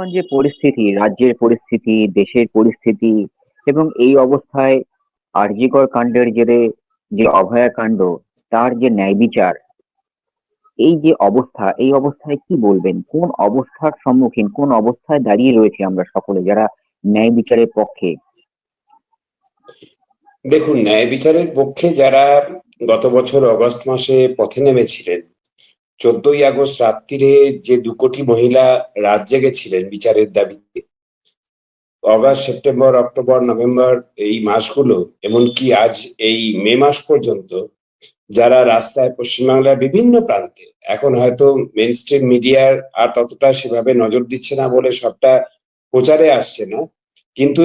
বর্তমান যে পরিস্থিতি, রাজ্যের পরিস্থিতি, দেশের পরিস্থিতি এবং এই অবস্থায় আরজিকর কাণ্ডের জেরে যে অভয়া কাণ্ড, তার যে ন্যায় বিচার, এই যে অবস্থা, এই অবস্থায় কি বলবেন? কোন অবস্থার সম্মুখীন, কোন অবস্থায় দাঁড়িয়ে রয়েছে আমরা সকলে যারা ন্যায় বিচারের পক্ষে? দেখুন, ন্যায় বিচারের পক্ষে যারা গত বছর অগস্ট মাসে পথে নেমেছিলেন চোদ্দই আগস্ট রাত্রিরে যে দু কোটি মহিলা রাত জেগেছিলেন বিচারের দাবিতে, অগাস্ট, সেপ্টেম্বর, অক্টোবর, নভেম্বর এই মাসগুলো, এমনকি আজ এই মে মাস পর্যন্ত যারা রাস্তায় পশ্চিমবাংলার বিভিন্ন প্রান্তে, এখন হয়তো মেন স্ট্রিম মিডিয়ার আর ততটা সেভাবে নজর দিচ্ছে না বলে সবটা প্রচারে আসছে না, কিন্তু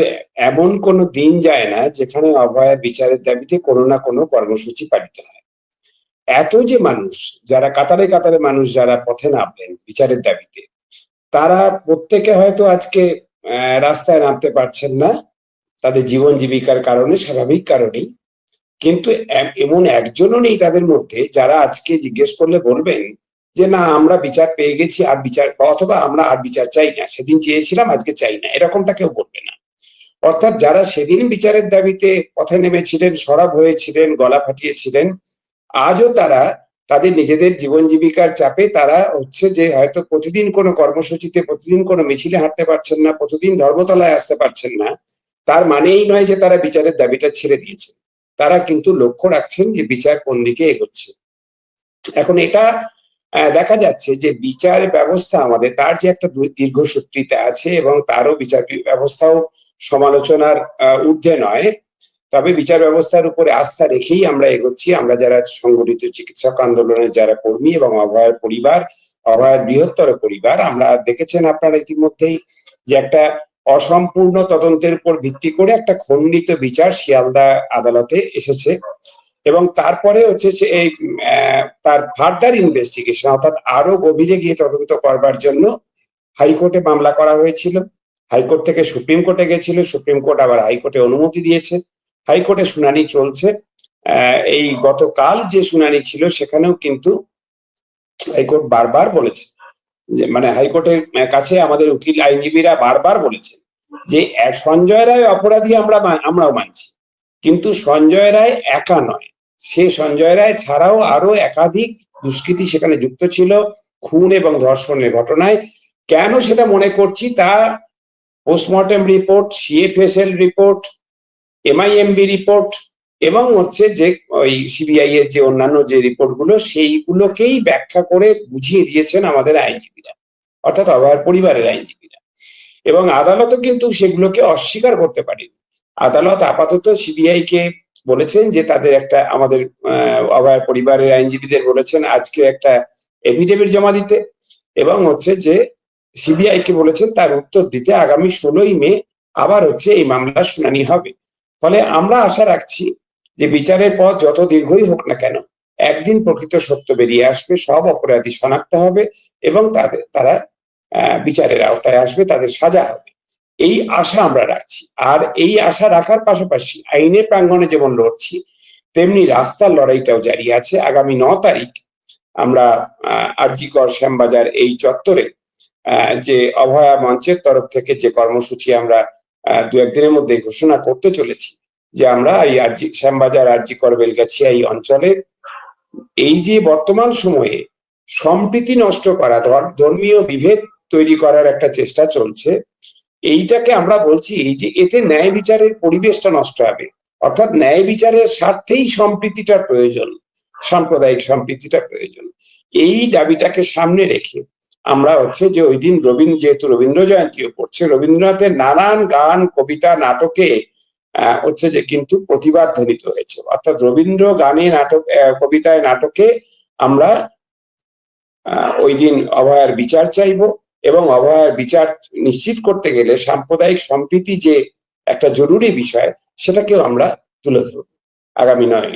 এমন কোনো দিন যায় না যেখানে অভয়া বিচারের দাবিতে কোনো না কোনো কর্মসূচি পালিত হয়। এত যে মানুষ, যারা কাতারে কাতারে মানুষ যারা পথে নামলেন বিচারের দাবিতে, তারা প্রত্যেকে হয়তো আজকে রাস্তায় নামতে পারছেন না। তাদের জীবন জীবিকার কারণে, স্বাভাবিক কারণেই। কিন্তু এমন একজনও নেই তাদের মধ্যে যারা আজকে জিজ্ঞেস করলে বলবেন যে, না, আমরা বিচার পেয়ে গেছি, আর বিচার অথবা আমরা আর বিচার চাই না। সেদিন চেয়েছিলাম, আজকে চাই না। এরকমটা কেউ বলবে না। অর্থাৎ যারা সেদিন বিচারের দাবিতে পথে নেমেছিলেন, সরব হয়েছিলেন, গলা ফাটিয়েছিলেন আজও তারা তাদের নিজেদের জীবন জীবিকার চাপে তারা হচ্ছে যে হয়তো প্রতিদিন কোনো কর্মসূচিতে, প্রতিদিন কোনো মিছিলে হাঁটতে পারছেন না, প্রতিদিন ধর্মতলায় আসতে পারছেন না, তার মানেই নয় যে তারা বিচারের দাবিটা ছেড়ে দিয়েছে। তারা কিন্তু লক্ষ্য রাখছেন যে বিচার কোন দিকে এগোচ্ছে। এখন এটা দেখা যাচ্ছে যে বিচার ব্যবস্থা আমাদের, তার যে একটা দীর্ঘসূত্রিতা আছে এবং তারও বিচার ব্যবস্থাও সমালোচনার ঊর্ধ্বে নয়। তবে বিচার ব্যবস্থার উপরে আস্থা রেখেই আমরা এগোচ্ছি। আমরা যারা সংগঠিত চিকিৎসক আন্দোলনের যারা কর্মী এবং অভয়ের পরিবার, অভয়ের বৃহত্তর পরিবার, আমরা দেখেছেন আপনারা ইতিমধ্যেই যে একটা অসম্পূর্ণ তদন্তের উপর ভিত্তি করে একটা খণ্ডিত বিচার শিয়ালদা আদালতে এসেছে এবং তারপরে হচ্ছে এই তার ফার্দার ইনভেস্টিগেশন, অর্থাৎ আরও গভীরে গিয়ে তদন্ত করবার জন্য হাইকোর্টে মামলা করা হয়েছিল। হাইকোর্ট থেকে সুপ্রিম কোর্টে গেছিল, সুপ্রিম কোর্ট আবার হাইকোর্টে অনুমতি দিয়েছে। হাইকোর্টে শুনানি চলছে। এই গতকাল যে শুনানি ছিল সেখানেও কিন্তু হাইকোর্ট বারবার বলেছে মানে হাইকোর্টের কাছে আমাদের উকিল আইনজীবীরা বারবার বলেছেন যে সঞ্জয় রায় অপরাধী আমরা আমরাও মানছি। কিন্তু সঞ্জয় রায় একা নয়। সে সঞ্জয় রায় ছাড়াও আরও একাধিক দুষ্কৃতি সেখানে যুক্ত ছিল খুন এবং ধর্ষণের ঘটনায়। কেন সেটা মনে করছি তা postmortem report, CFSL report MIMB report এবং হচ্ছে যে ওই সিবিআই এর যে অন্যান্য যে রিপোর্টগুলো সেইগুলোকেই ব্যাখ্যা করে বুঝিয়ে দিয়েছেন আমাদের আইনজীবীরা, অর্থাৎ অভয়ার পরিবারের আইনজীবীরা। এবং আদালতও কিন্তু সেগুলোকে অস্বীকার করতে পারেনি। আদালত আপাতত সিবিআই কে বলেছেন যে তাদের একটা আমাদের অভয়ার পরিবারের আইনজীবীদের বলেছেন, আজকে একটা এফিডেভিট জমা দিতে। এবং হচ্ছে যে সিবিআই কে বলেছেন তার উত্তর দিতে আগামী ষোলোই মে আবার হচ্ছে এই মামলার শুনানি হবে। ফলে আমরা আশা রাখছি যে বিচারের পথ যত দীর্ঘই হোক না কেন, একদিন প্রকৃত সত্য বেরিয়ে আসবে, সব অপরাধী শনাক্ত হবে এবং তাদের, তারা বিচারের আওতায় আসবে, তাদের সাজা হবে। এই আশা আমরা রাখছি। আর এই আশা রাখার পাশাপাশি আইনের প্রাঙ্গণে যেমন লড়ছি, তেমনি রাস্তার লড়াইটাও জারি আছে। আগামী ন তারিখ আমরা আরজিকর শ্যামবাজার এই চত্বরে যে অভয়া মঞ্চের তরফ থেকে যে কর্মসূচি আমরা দু একদিনের মধ্যে ঘোষণা করতে চলেছি যে আমরা এই আরজি শ্যামবাজার আরজি কর বেলগাছিয়া এই অঞ্চলে এই যে বর্তমান সময়ে সম্প্রীতি নষ্ট করা ধর্মীয় বিভেদ তৈরি করার একটা চেষ্টা চলছে, এইটাকে আমরা বলছি এই যে এতে ন্যায় বিচারের পরিবেশটা নষ্ট হবে। অর্থাৎ ন্যায় বিচারের স্বার্থেই সম্প্রীতিটা প্রয়োজন, সাম্প্রদায়িক সম্প্রীতিটা প্রয়োজন। এই দাবিটাকে সামনে রেখে আমরা হচ্ছে যে ওই দিন রবীন্দ্র যেহেতু রবীন্দ্র জয়ন্তীও পড়ছে, রবীন্দ্রনাথের নানান গান, কবিতা, নাটকে হচ্ছে যে কিন্তু প্রতিবাদ ধ্বনিত হয়েছে। অর্থাৎ রবীন্দ্র গানে নাটক কবিতায় নাটকে আমরা ওই দিন অভয়ার বিচার চাইব এবং অভয়ার বিচার নিশ্চিত করতে গেলে সাম্প্রদায়িক সম্প্রীতি যে একটা জরুরি বিষয়, সেটাকেও আমরা তুলে ধরব। আগামী নয়।